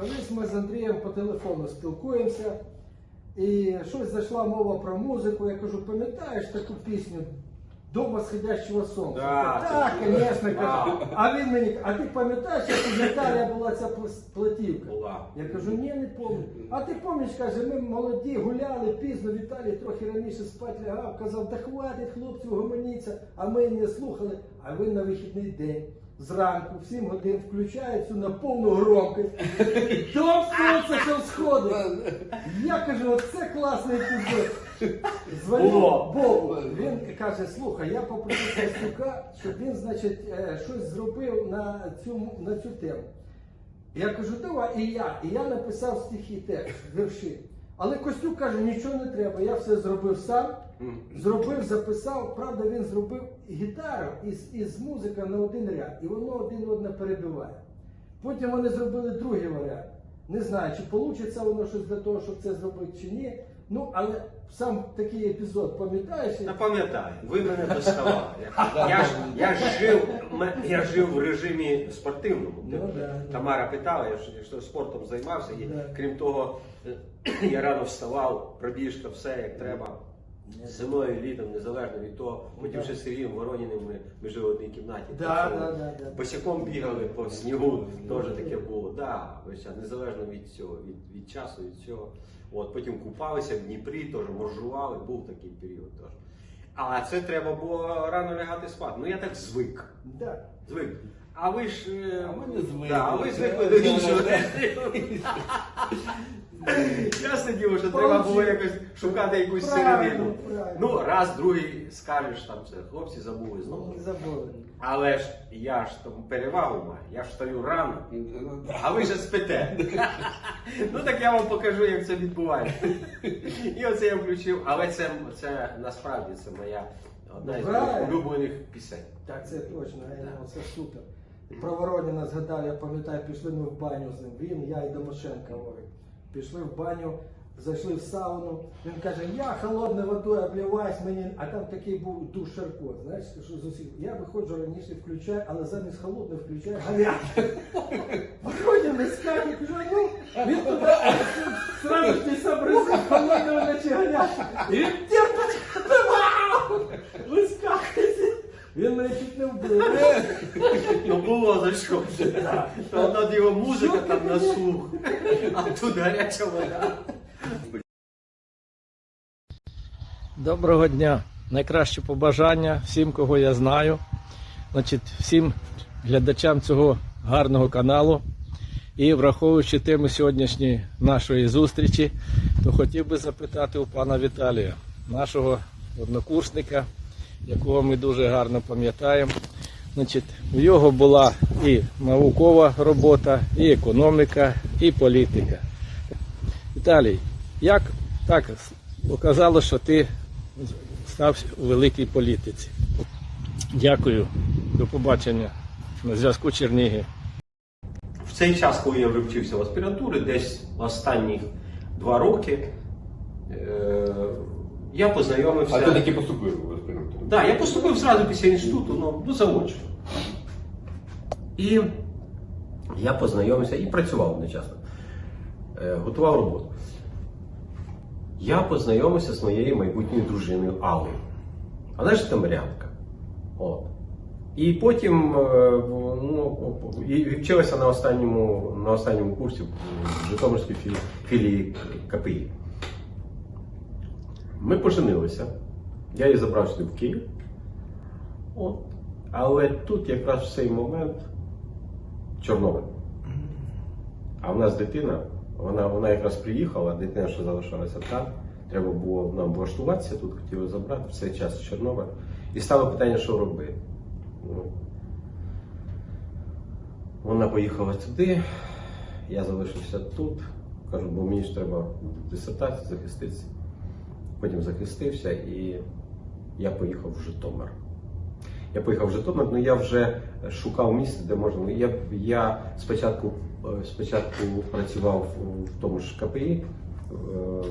Колись ми з Андрієм по телефону спілкуємося, і щось зайшла мова про музику. Я кажу, пам'ятаєш таку пісню до восходящого сонця? Да, так, звісно, кажу. А він мені, а ти пам'ятаєш, як у Віталія була ця платівка? Була. Я кажу, ні, не пам'ятаю. А ти пам'ятаєш, каже, ми молоді, гуляли пізно, Віталій трохи раніше спати лягав, казав, да хватить хлопці, угомоніться, а ми не слухали. А він на вихідний день. Зранку в 7 годин включає цю на повну громкость. До сонця що сходить. Я кажу, оце класний епізод. Дзвоню. Богу. Він каже, слухай, я попросив Костюка, щоб він, значить, е, щось зробив на цю, на цю тему. Я кажу, давай, і я. І я написав стихи текст, вірші. Але Костюк каже, нічого не треба, я все зробив сам. Зробив, записав, правда, він зробив гітару із, із музика на один ряд, і воно один одне перебиває. Потім вони зробили другий варіант. Не знаю, чи вийде воно щось для того, щоб це зробити, чи ні. Ну, але сам такий епізод, пам'ятаєш? Я пам'ятаю, ви мене доставали. Я, ж, я, жив, я жив в режимі спортивному. Ну, да. Тамара питала, я ж що спортом займався, і Да. крім того, е, я рано вставав, пробіжка, все як треба. Зимою, літом, незалежно від того, потім ще з Сергієм Вороніним ми, ми жили в одній кімнаті. Да, да, да, да. Босяком бігали по снігу, теж таке було. Да, весь час, незалежно від цього, від, від часу, від цього. От, потім купалися в Дніпрі, теж моржували, був такий період теж. А це треба було рано лягати спати. Ну я так звик. Да. Звик. А ви ж. е, А ми не звикли. Да, а ви звикли до іншого. Ясне діло, що треба було якось шукати якусь середину. Ну, раз, другий скажеш там це. Хлопці забули знову. не забули. Але ж я ж там перевагу маю, я ж встаю рано, а ви ж спите. ну так я вам покажу, як це відбувається. І оце я включив. Але це, це насправді це моя одна із моїх улюблених пісень. Так, це точно, е, це супер. Про Вороніна згадав, я пам'ятаю, пішли ми в баню з ним. Він, я і Домошенко Орик. Пішли в баню, зайшли в сауну. Він каже, я холодною водою обліваюсь, мені, а там такий був душ Шарко, знаєш, що з усіх. Я виходжу раніше, включаю, але замість холодної включаю гарячу. Воронін не скаже, кажу, ну, він туди сразу ж не сообразив, холодного наче гарячу. І він терпить, вискакує. Він мене чуть не вбив. Ну було за що. Над його музика там на слух, а тут гаряча вода. Доброго дня. Найкраще побажання всім, кого я знаю. Значить, всім глядачам цього гарного каналу. І враховуючи тему сьогоднішньої нашої зустрічі, то хотів би запитати у пана Віталія, нашого однокурсника, якого ми дуже гарно пам'ятаємо. Значить, в його була і наукова робота, і економіка, і політика. Віталій, як так оказалось, що ти став у великій політиці? Дякую. До побачення. На зв'язку Чернігів. В цей час, коли я вже вчився в аспірантурі, десь останні два роки, е, я познайомився. А ти таки поступив в аспірантуру? Да, я поступив зразу після інституту, ну, ну заочно. І я познайомився і працював одночасно. Е, готував роботу. Я познайомився з моєю майбутньою дружиною Аллою. Вона ж тамарянка. От. І потім е, ну, і вчилася на останньому, на останньому курсі в Житомирській філії КПІ. Ми поженилися. Я її забрав сюди в Київ. От. Але тут якраз в цей момент Чорнобиль. А в нас дитина, вона, вона якраз приїхала, дитина ще залишалася там. Треба було нам влаштуватися, тут хотіли забрати в цей час Чорнобиль. І стало питання, що робити. Вона поїхала туди, я залишився тут. Кажу, бо мені ж треба дисертацію захиститися. Потім захистився і я поїхав в Житомир. Я поїхав в Житомир, але я вже шукав місце, де можна. Ну, Я, я спочатку, е, спочатку працював в тому ж КПІ, е,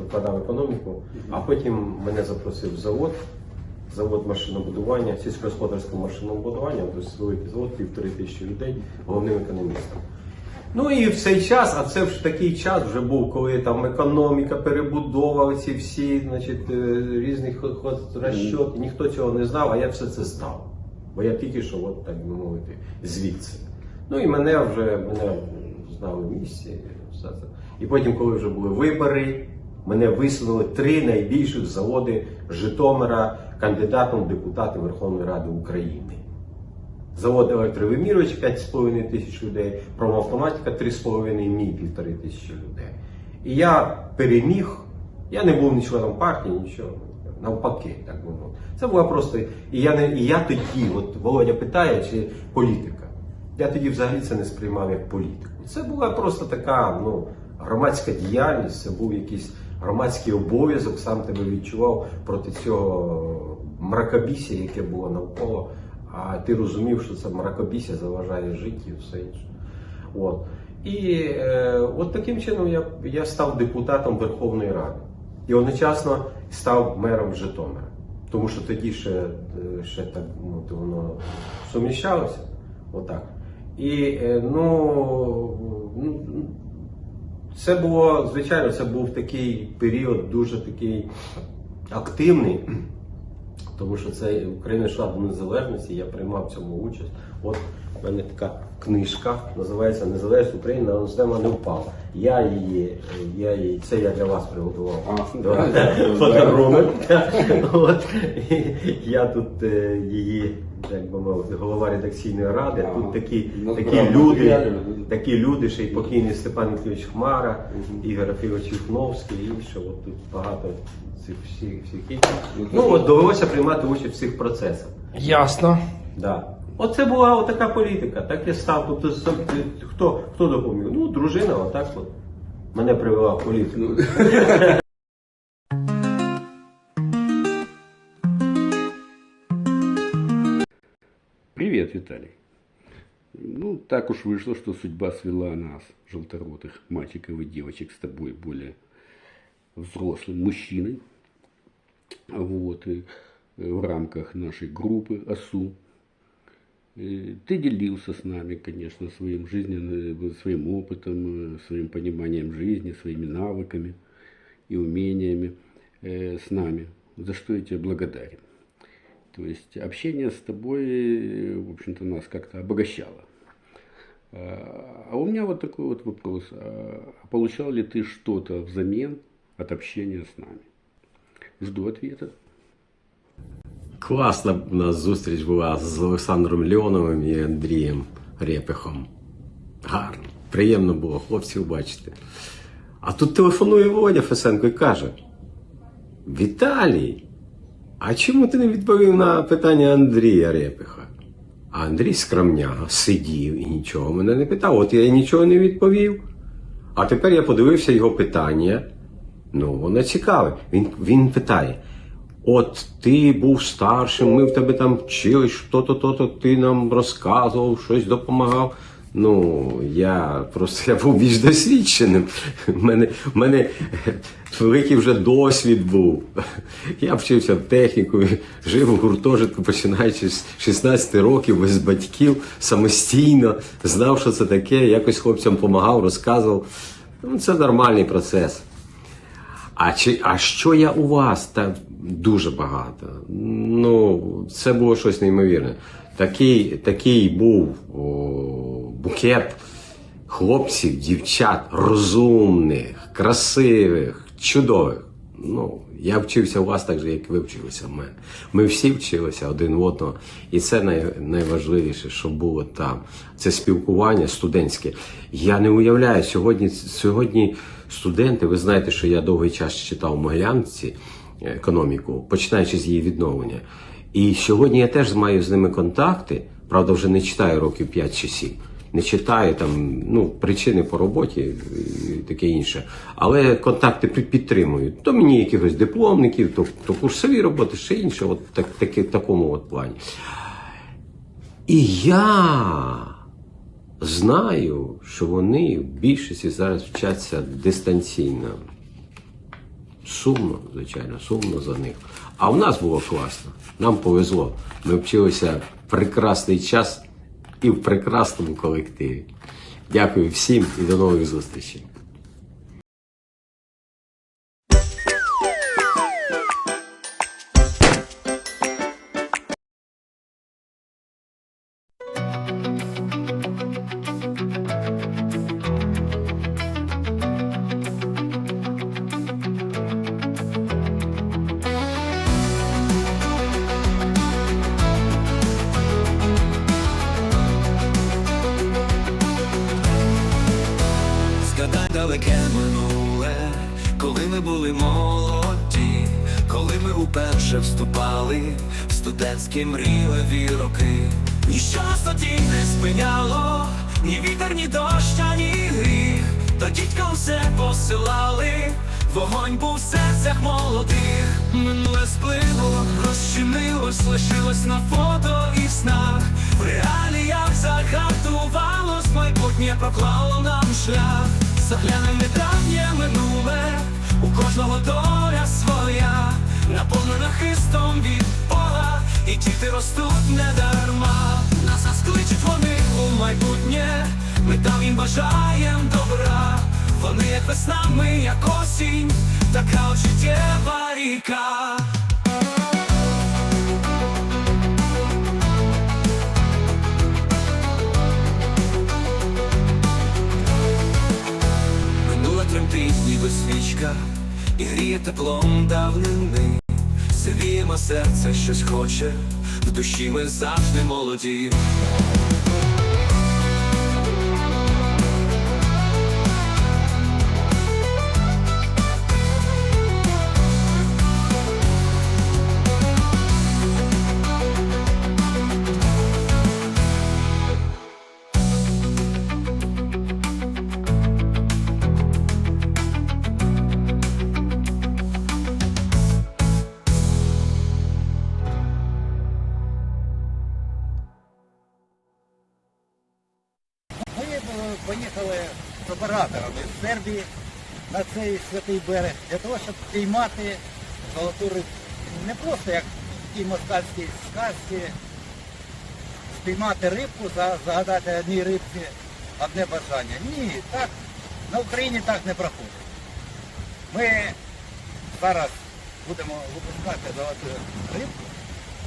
викладав економіку, а потім мене запросив в завод, завод машинобудування, сільськогосподарського машинобудування, тобто великий завод, півтори тисячі людей, головним економістом. Ну і в цей час, а це ж такий час вже був, коли там економіка, перебудова, ці всі, значить, е, різні розчоти, ніхто цього не знав, а я все це знав. Бо я тільки що, от так би мовити, звідси. Ну і мене вже мене знали в місті. Все це. І потім, коли вже були вибори, мене висунули три найбільших заводи Житомира кандидатом в депутати Верховної Ради України. Завод електровимірювач 5,5 тисяч людей, промоавтоматика 3,5, мій 1,5 тисячі людей. І я переміг, я не був ні членом партії, нічого. Навпаки, так би мовити. Це була просто. І я, не, і я тоді, от Володя питає, чи політика. Я тоді взагалі це не сприймав як політику. Це була просто така ну, громадська діяльність, це був якийсь громадський обов'язок, сам тебе відчував проти цього мракобісія, яке було навколо. А ти розумів, що це мракобісія заважає життю і все інше. От. І е, от таким чином я, я став депутатом Верховної Ради і одночасно став мером Житомира. Тому що тоді ще, е, ще так ну, то воно суміщалося. Отак. І е, ну, ну, це було, звичайно, це був такий період дуже такий активний. Тому що це Україна йшла до незалежності, я приймав в цьому участь. От в мене така книжка, називається Незалежність України, але система не впала. Я її, я її, це я для вас приготував. Подарунок. Я тут е, її, як би мовити, голова редакційної ради. Ага. Тут такі, Ну, такі правда, люди, матеріали. такі люди, ще й покійний Степан Вікторович Хмара, Мгм. Ігор Афірович Юхновський, і інші. От тут багато цих всіх всіх інших. Ну, Ну от довелося приймати участь в цих процесах. Ясно. Да. Оце була отака політика. Так я став. Тобто хто, хто допоміг? Ну, дружина, отак от мене привела в політику. Виталий. Ну, так уж вышло, что судьба свела нас, желторотых мальчиков и девочек, с тобой более взрослым мужчиной. Вот, и в рамках нашей группы ОСУ. И Ты делился с нами, конечно, своим жизненным, своим опытом, э, своим пониманием жизни, своими навыками и умениями э, с нами, за что я тебе благодарен. То есть общение с тобой, э, в общем-то, нас как-то обогащало. А а у меня вот такой вот вопрос. А получал ли ты что-то взамен от общения с нами? Жду ответа. Класна у нас зустріч була з Олександром Леоновим і Андрієм Репихом. Гарно, приємно було хлопців бачити. А тут телефонує Володя Фесенко і каже: Віталій, А чому ти не відповів на питання Андрія Репиха? А Андрій скромняга сидів і нічого мене не питав. От я нічого не відповів. А тепер я подивився його питання. Ну, воно цікаве. Він, він питає: От ти був старшим, ми в тебе там вчились, що-то, то-то, ти нам розказував, щось допомагав. Ну, я просто я був більш досвідченим. У мене, в мене великий вже досвід був. Я вчився в техніку, жив у гуртожитку, починаючи з 16 років, без батьків, самостійно, знав, що це таке, якось хлопцям допомагав, розказував. Ну, це нормальний процес. А, чи, а що я у вас? Та дуже багато. Ну, це було щось неймовірне. Такий, такий був о, букет хлопців, дівчат, розумних, красивих, чудових. Ну, я вчився у вас так же, як ви вчилися в мене. Ми всі вчилися один в одного. І це най, найважливіше, що було там. Це спілкування студентське. Я не уявляю, сьогодні, сьогодні студенти, ви знаєте, що я довгий час читав в Могилянці економіку, починаючи з її відновлення. І сьогодні я теж маю з ними контакти, правда, вже не читаю років 5 чи 7. Не читаю там ну, причини по роботі і таке інше. Але контакти під- підтримую. То мені якихось дипломників, то, то курсові роботи, ще інше, от так, таки, такому от плані. І я знаю, що вони в більшості зараз вчаться дистанційно. Сумно, звичайно, сумно за них. А в нас було класно. Нам повезло. Ми вчилися в прекрасний час і в прекрасному колективі. Дякую всім і до нових зустрічей. Уперше вступали в студентські мрійливі роки. Ніщо тоді не спиняло, ні вітер, ні дощ, ні гріх. До дідька все посилали, вогонь був в серцях молодих. Минуле сплинуло, розчинилось, лишилось на фото і снах. В реаліях загартувалось, майбутнє проклало нам шлях. Заглянем не давнє минуле, у кожного доля своя, наповнена хистом від Бога, і діти ростуть не дарма. Нас заскличуть вони у майбутнє, ми там їм бажаєм добра. Вони як весна, ми як осінь, така от життєва ріка. Минула тремтить, ніби свічка, і гріє теплом серце, щось хоче, в душі ми завжди молоді. Цей святий берег для того, щоб піймати золоту рибку. Не просто як в тій москальській сказці спіймати рибку, загадати одній рибці одне бажання. Ні, так на Україні так не проходить. Ми зараз будемо випускати золоту рибку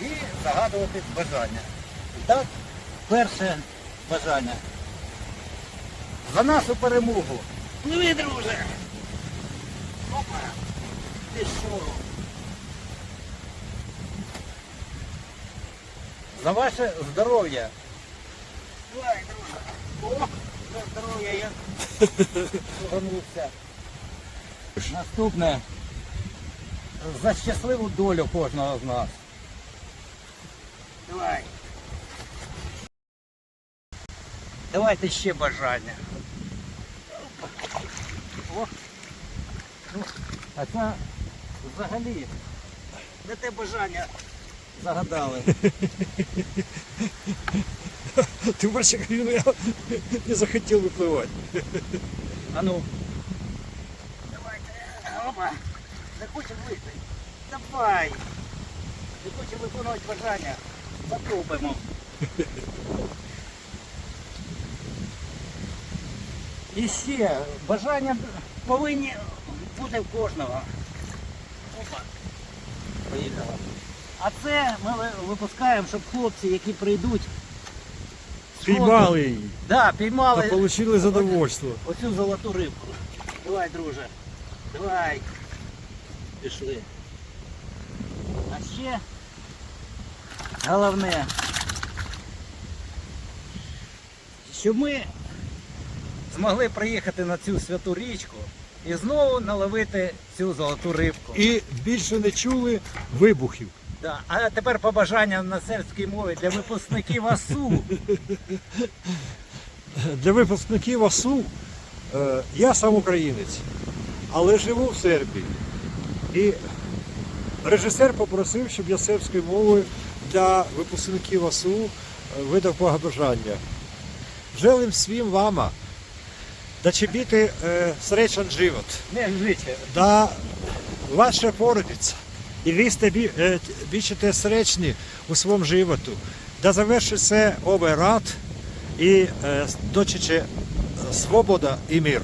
і загадувати бажання. І так, перше бажання. За нашу перемогу. Пливи, друже. Опа. Ти що? За ваше здоров'я. Давай, друже. О, за здоров'я я повернувся. Наступне. За щасливу долю кожного з нас. Давай. Давайте ще бажання. О. Ну, а це взагалі не те бажання загадали. Ти бачиш, як він я не захотів випливати. А ну. Давайте. Опа. Не хочемо вийти. Давай. Не хочемо виконувати бажання. Попробуємо. І ще бажання повинні бути в кожного. Опа. Поїхала. А це ми випускаємо, щоб хлопці, які прийдуть. Піймали її Да, піймали. та отримали задовольство. Оцю золоту рибку. Давай, друже. Давай. Пішли. А ще головне, щоб ми змогли приїхати на цю святу річку і знову наловити цю золоту рибку. І більше не чули вибухів. Да. А тепер побажання на сербській мові для випускників АСУ. Для випускників АСУ е, я сам українець, але живу в Сербії. І режисер попросив, щоб я сербською мовою для випускників АСУ е, видав побажання. Želim svim vama da će biti e, srećan život. Не жиче. da vaša porodica i vi ste bi, e, bit ćete srećni u svom životu, da završi se ovaj rat i e, doći će свобода і мир.